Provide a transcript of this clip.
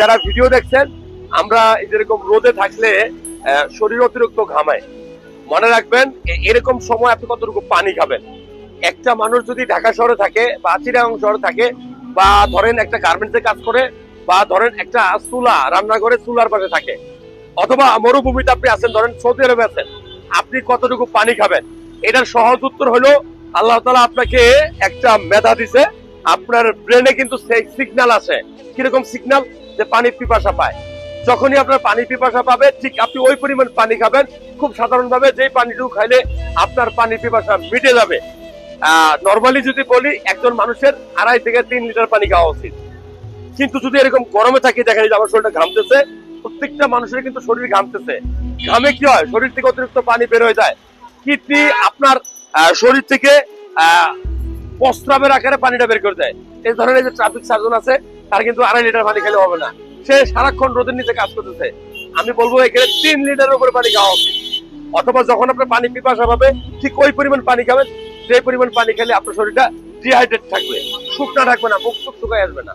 যারা ভিডিও দেখছেন, আমরা যেরকম রোদে থাকলে শরীর অতিরিক্ত ঘামায়। মনে রাখবেন এরকম সময় আপনি কতটুকু পানি খাবেন? একটা মানুষ যদি ঢাকা শহরে থাকে বা চিরাং শহরে থাকে বা ধরেন একটা গার্মেন্টসে কাজ করে বা ধরেন একটা চুলা রান্না করে চুলার পাশে থাকে, অথবা মরুভূমিতে আপনি আছেন, ধরেন সৌদি আরবে আছেন, আপনি কতটুকু পানি খাবেন? এটার সহজ উত্তর হলো, আল্লাহ তালা আপনাকে একটা মেধা দিছে, আপনার ব্রেনে কিন্তু সিগন্যাল আছে কীরকম সিগন্যাল যে পানির পিপাসা পায়। যখনই আপনার পানি পিপাসা পাবে ঠিক আপনি ওই পরিমাণ পানি খাবেন। খুব সাধারণ ভাবে যে পানিটুকু খাইলে আপনার পানির পিপাসা মিটে যাবে। নর্মালি যদি বলি একজন মানুষের আড়াই থেকে তিন লিটার পানি খাওয়া উচিত। কিন্তু যদি এরকম গরমে থাকি দেখা যায় আমার শরীরটা ঘামতেছে প্রত্যেকটা মানুষের কিন্তু শরীর ঘামতেছে। ঘামে কি হয়? শরীর থেকে অতিরিক্ত পানি বের হয়ে যায়। কিডনি আপনার শরীর থেকে আহ, প্রস্রাবের আকারে পানিটা বের করে দেয়। এই ধরনের যে ট্রাফিক সার্জন আছে তার কিন্তু আড়াই লিটার পানি খেলে হবে না। সে সারাক্ষণ রোদের নিচে কাজ করতেছে। আমি বলব এখানে তিন লিটার উপরে পানি খাওয়া উচিত। অথবা যখন আপনার পানি পিপাসা পাবে, ঠিক ওই পরিমাণ পানি খাবেন। সেই পরিমাণ পানি খেলে আপনার শরীরটা ডিহাইড্রেট থাকবে। শুকনা থাকবে না, মুখ শুক শুকায় আসবে না।